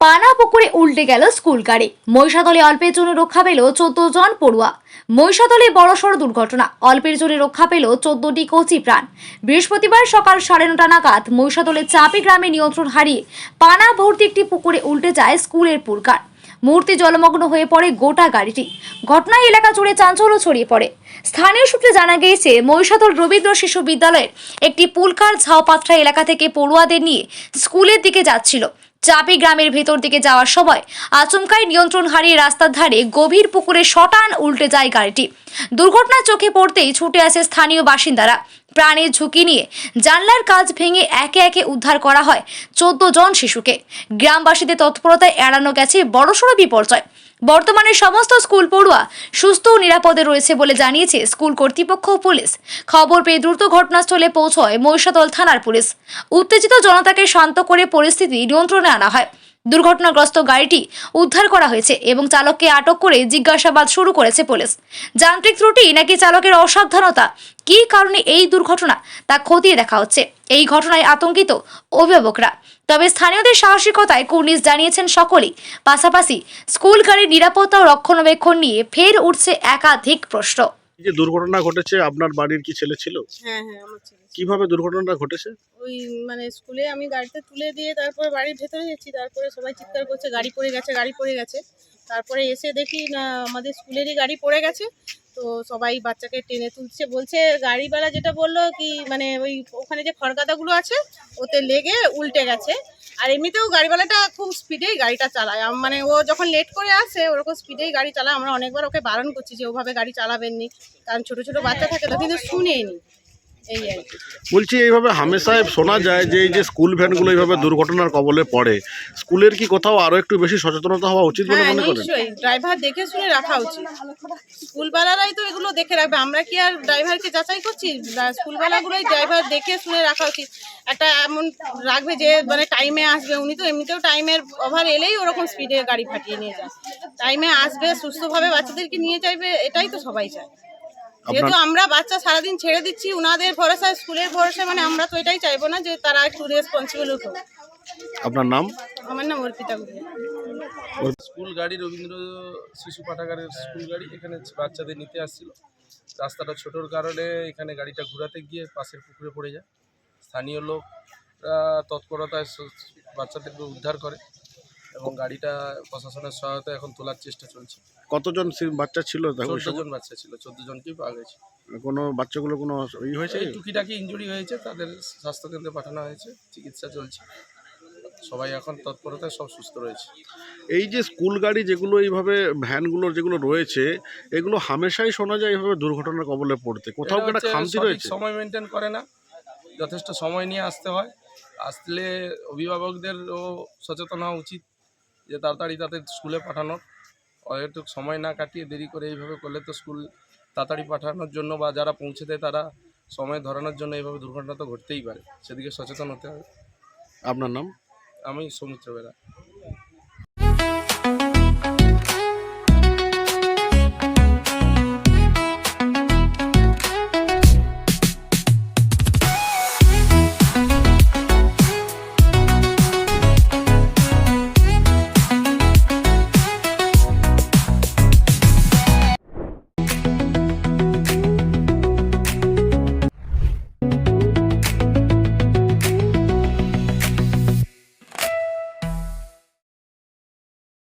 পানা পুকুরে উল্টে গেল স্কুল গাড়ি। মহিষাদলে অল্পের জন্য রক্ষা পেল চোদ্দ জন পড়ুয়া। মহিষাদলে বড়সড় দুর্ঘটনা, অল্পের জন্য রক্ষা পেল চোদ্দটি কচি প্রাণ। বৃহস্পতিবার সকাল সাড়ে নটা নাগাদ মহিষাদলের চাপি গ্রামে নিয়ন্ত্রণ হারিয়ে পানা ভর্তি একটি পুকুরে উল্টে যায় স্কুলের পুরকার মূর্তি জলমগ্ন হয়ে পড়ে গোটা গাড়িটি। ঘটনায় এলাকা জুড়ে চাঞ্চল্য ছড়িয়ে পড়ে। স্থানীয় সূত্রে জানা গিয়েছে, মহিষাদল রবীন্দ্র শিশু বিদ্যালয়ের একটি পুলকার ঝাউপাত্রা এলাকা থেকে পড়ুয়াদের নিয়ে স্কুলের দিকে যাচ্ছিল। চাপি গ্রামের ভেতর দিকে যাওয়ার সময় আচমকাই নিয়ন্ত্রণ হারিয়ে রাস্তার ধারে গভীর পুকুরে শটান উল্টে যায় গাড়িটি। দুর্ঘটনা চোখে পড়তেই ছুটে আসে স্থানীয় বাসিন্দারা। প্রাণের ঝুঁকি নিয়ে জানলার কাজ ভেঙে একে একে উদ্ধার করা হয় চোদ্দ জন শিশুকে। গ্রামবাসীদের তৎপরতায় এড়ানো গেছে বড়সড় বিপর্যয়। বর্তমানে সমস্ত স্কুল পড়ুয়া সুস্থ ও নিরাপদে রয়েছে বলে জানিয়েছে স্কুল কর্তৃপক্ষ ও পুলিশ। খবর পেয়ে দ্রুত ঘটনাস্থলে পৌঁছয় মহিষাদল থানার পুলিশ। উত্তেজিত জনতাকে শান্ত করে পরিস্থিতি নিয়ন্ত্রণে আনা হয়। দুর্ঘটনাগ্রস্ত গাড়িটি উদ্ধার করা হয়েছে এবং চালককে আটক করে জিজ্ঞাসাবাদ শুরু করেছে পুলিশ। যান্ত্রিক ত্রুটি নাকি চালকের অসাবধানতা? কী কারণে এই দুর্ঘটনা? তা খতিয়ে দেখা হচ্ছে। এই ঘটনায় আতঙ্কিত অভিভাবকরা। তবে স্থানীয়দের সাহসিকতায় কুর্নিশ জানিয়েছেন সকলেই। পাশাপাশি স্কুল গাড়ির নিরাপত্তা ও রক্ষণাবেক্ষণ নিয়ে ফের উঠছে একাধিক প্রশ্ন। এই যে দুর্ঘটনা ঘটেছে আপনার বাড়ির কি ছেলে ছিল? হ্যাঁ হ্যাঁ আমার ছেলে। কীভাবে দুর্ঘটনাটা ঘটেছে? ওই মানে স্কুলে আমি গাড়িতে তুলে দিয়ে তারপরে বাড়ির ভেতরে গেছি তারপরে সবাই চিৎকার করছে গাড়ি পড়ে গেছে গাড়ি পড়ে গেছে। তারপরে এসে দেখি না আমাদের স্কুলেরই গাড়ি পড়ে গেছে। তো সবাই বাচ্চাকে টেনে তুলছে, বলছে, গাড়িওয়ালা যেটা বলল কি মানে ওই ওখানে যে খড়গাদাগুলো আছে, ওতে লেগে উল্টে গেছে। আর এমনিতেও গাড়িওয়ালাটা খুব স্পিডেই গাড়িটা চালায়। মানে ও যখন লেট করে আসে ওরকম স্পিডেই গাড়ি চালায়। আমরা অনেকবার ওকে বারণ করছি যে, ওভাবে গাড়ি চালাবেননি। কারণ ছোটো ছোটো বাচ্চা থাকে তো, কিন্তু শুনেনি। এই আর কি। বলছি এইভাবে হামেশায় শোনা যায় যে এই যে স্কুল ভ্যানগুলো এইভাবে দুর্ঘটনার কবলে পড়ে স্কুলের কি কোথাও আরও একটু বেশি সচেতনতা হওয়া উচিত বলে হ্যাঁ মনে করেন? নিশ্চয়ই। ড্রাইভার দেখে শুনে রাখা উচিত। স্কুলওয়ালারাই তো এগুলো দেখে রাখবে আমরা কি আর ড্রাইভারকে যাচাই করছি? স্কুলওয়ালাগুলোই ড্রাইভার দেখে শুনে রাখা উচিত। একটা এমন রাখবে যে মানে টাইমে আসবে। উনি তো এমনিতেও টাইমের ওভার এলেই ওরকম স্পিডে গাড়ি ফাটিয়ে নিয়ে যায়। টাইমে আসবে সুস্থভাবে বাচ্চাদেরকে নিয়ে যাবে এটাই তো সবাই চায়। যেহেতু আমরা বাচ্চা সারাদিন ছেড়ে দিচ্ছি ওনাদের ভরসায় স্কুলের ভরসায় মানে আমরা তো এটাই চাইব না যে তারা একটু রেসপন্সিবল হোক। আপনার নাম? আমার নাম অর্পিতা গুলিয়া স্কুল গাড়ি রবীন্দ্র শিশু পাঠাগারের স্কুল গাড়ি এখানে বাচ্চাদের নিতে আসছিল। রাস্তাটা ছোটোর কারণে এখানে গাড়িটা ঘোরাতে গিয়ে পাশের পুকুরে পড়ে যায়। স্থানীয় লোকরা তৎপরতায় বাচ্চাদেরকে উদ্ধার করে। এবং গাড়িটা প্রশাসনের সহায়তা এখন তোলার চেষ্টা চলছে। কতজন সি- বাচ্চা ছিল দেখো চোদ্দ জন বাচ্চা ছিল চোদ্দ জনকেই পাওয়া গেছে। কোনো বাচ্চাগুলো কোনো ই হয়েছে? এই টুকিটাকি ইঞ্জুরি হয়েছে তাদের স্বাস্থ্যকেন্দ্রে পাঠানো হয়েছে চিকিৎসা চলছে। সবাই এখন তৎপরতায় সব সুস্থ রয়েছে। এই যে স্কুল গাড়ি যেগুলো এইভাবে ভ্যানগুলো যেগুলো রয়েছে এগুলো হামেশাই শোনা যায় এইভাবে দুর্ঘটনার কবলে পড়তে। কোথাও কি এটা একটা হচ্ছে খামতি সঠিক রয়েছে? সময় মেনটেন করে না। যথেষ্ট সময় নিয়ে আসতে হয়। আসলে অভিভাবকদেরও সচেতন হওয়া উচিত। যে তাড়াতাড়ি তাদের স্কুলে পাঠানোর হয়তো সময় না কাটিয়ে দেরি করে এইভাবে করলে তো স্কুল তাড়াতাড়ি পাঠানোর জন্য বা যারা পৌঁছে দেয় তারা সময় ধরানোর জন্য এইভাবে দুর্ঘটনা তো ঘটতেই পারে। সেদিকে সচেতন হতে হবে। আপনার নাম? আমি সৌমিত্র বেরা।